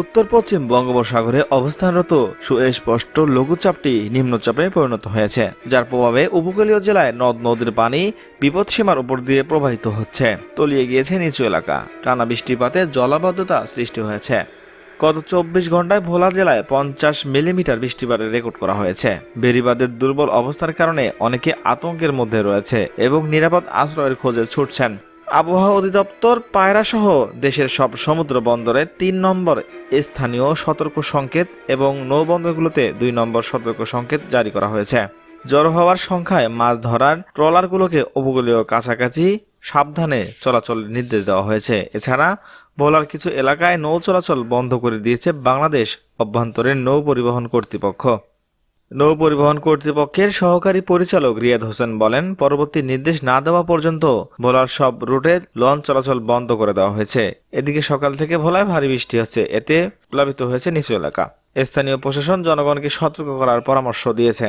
উত্তর পশ্চিম বঙ্গোপসাগরে অবস্থানরত সুস্পষ্ট লঘুচাপটি নিম্নচাপে পরিণত হয়েছে, যার প্রভাবে উপকূলীয় জেলায় নদ, নদীর পানি বিপদসীমার উপর দিয়ে প্রবাহিত হচ্ছে। তলিয়ে গিয়েছে নিচু এলাকা। টানা বৃষ্টিপাতে জলাবদ্ধতা সৃষ্টি হয়েছে। গত চব্বিশ ঘন্টায় ভোলা জেলায় পঞ্চাশ মিলিমিটার বৃষ্টিপাতের রেকর্ড করা হয়েছে। বেরিবাদের দুর্বল অবস্থার কারণে অনেকে আতঙ্কের মধ্যে রয়েছে এবং নিরাপদ আশ্রয়ের খোঁজে ছুটছেন আবহাওয়া অধিদপ্তর, পায়রা সহ দেশের সব সমুদ্র বন্দরে তিন নম্বর স্থানীয় সতর্ক সংকেত এবং নৌবন্দরগুলোতে দুই নম্বর সতর্ক সংকেত জারি করা হয়েছে। জড়ো হওয়ার সংখ্যায় মাছ ধরার ট্রলারগুলোকে উপকূলীয় কাছাকাছি সাবধানে চলাচলের নির্দেশ দেওয়া হয়েছে। এছাড়া ভোলার কিছু এলাকায় নৌ চলাচল বন্ধ করে দিয়েছে বাংলাদেশ অভ্যন্তরীণ নৌ পরিবহন কর্তৃপক্ষ। নৌ পরিবহন কর্তৃপক্ষের সহকারী পরিচালক রিয়াদ হোসেন বলেন, পরবর্তী নির্দেশ না দেওয়া পর্যন্ত ভোলার সব রুটে লঞ্চ চলাচল বন্ধ করে দেওয়া হয়েছে। এদিকে সকাল থেকে ভোলায় ভারী বৃষ্টি হচ্ছে। এতে প্লাবিত হয়েছে নিচু এলাকা। স্থানীয় প্রশাসন জনগণকে সতর্ক করার পরামর্শ দিয়েছে।